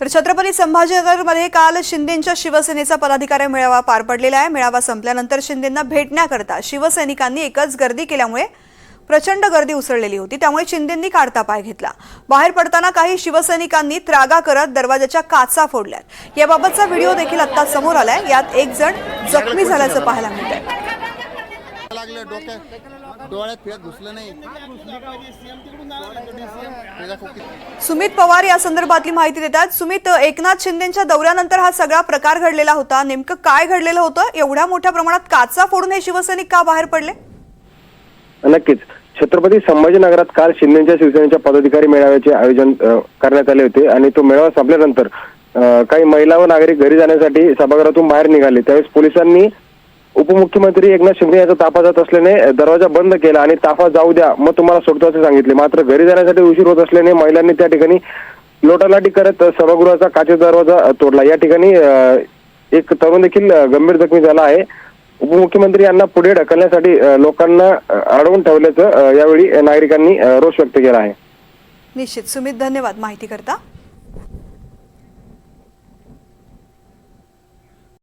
तर छत्रपती संभाजीनगरमध्ये काल शिंदेच्या शिवसेनेचा पदाधिकारी मेळावा पार पडलेला आहे. मेळावा संपल्यानंतर शिंदेंना भेटण्याकरता शिवसैनिकांनी एकच गर्दी केल्यामुळे प्रचंड गर्दी उसळलेली होती. त्यामुळे शिंदेंनी काढता पाय घेतला. बाहेर पडताना काही शिवसैनिकांनी त्रागा करत दरवाजाच्या काचा फोडल्यात. याबाबतचा व्हिडिओ देखील आता समोर आलाय. यात एक जण जखमी झाल्याचं पाहायला मिळत डोळ्यात फिरत घुसलं नाही. सुमित पवार या संदर्भातली माहिती देतात. सुमित एकनाथ शिंदेच्या दौऱ्यानंतर हा सगळा प्रकार घडलेला होता. नेमकं काय घडलेलं होतं? एवढ्या मोठ्या प्रमाणात काचा फोडून हे शिवसैनिक का बाहेर पडले? नक्कीच. छत्रपती संभाजीनगरात काल शिंदेच्या शिवसेनेच्या पदाधिकारी मेळाव्याचे आयोजन करण्यात आले होते आणि तो मेळावा संपल्यानंतर काही महिला व नागरिक घरी जाण्यासाठी सभागृहातून बाहेर निघाले. त्यावेळेस पोलिसांनी उपमुख्यमंत्री एकनाथ शिंदे यांचा ताफा जात असल्याने दरवाजा बंद केला आणि ताफा जाऊ द्या मग तुम्हाला सोडतो असे सांगितले. मात्र घरी जाण्यासाठी उशीर होत असल्याने महिलांनी त्या ठिकाणी लोटालाटी करत सभागृहाचा काचेचा दरवाजा तोडला. या ठिकाणी एक तरुण देखील गंभीर जखमी झाला आहे. उपमुख्यमंत्री यांना पुढे ढकलण्यासाठी लोकांना अडवून ठेवल्याचं यावेळी नागरिकांनी रोष व्यक्त केला आहे. निश्चित. सुमित धन्यवाद माहिती करता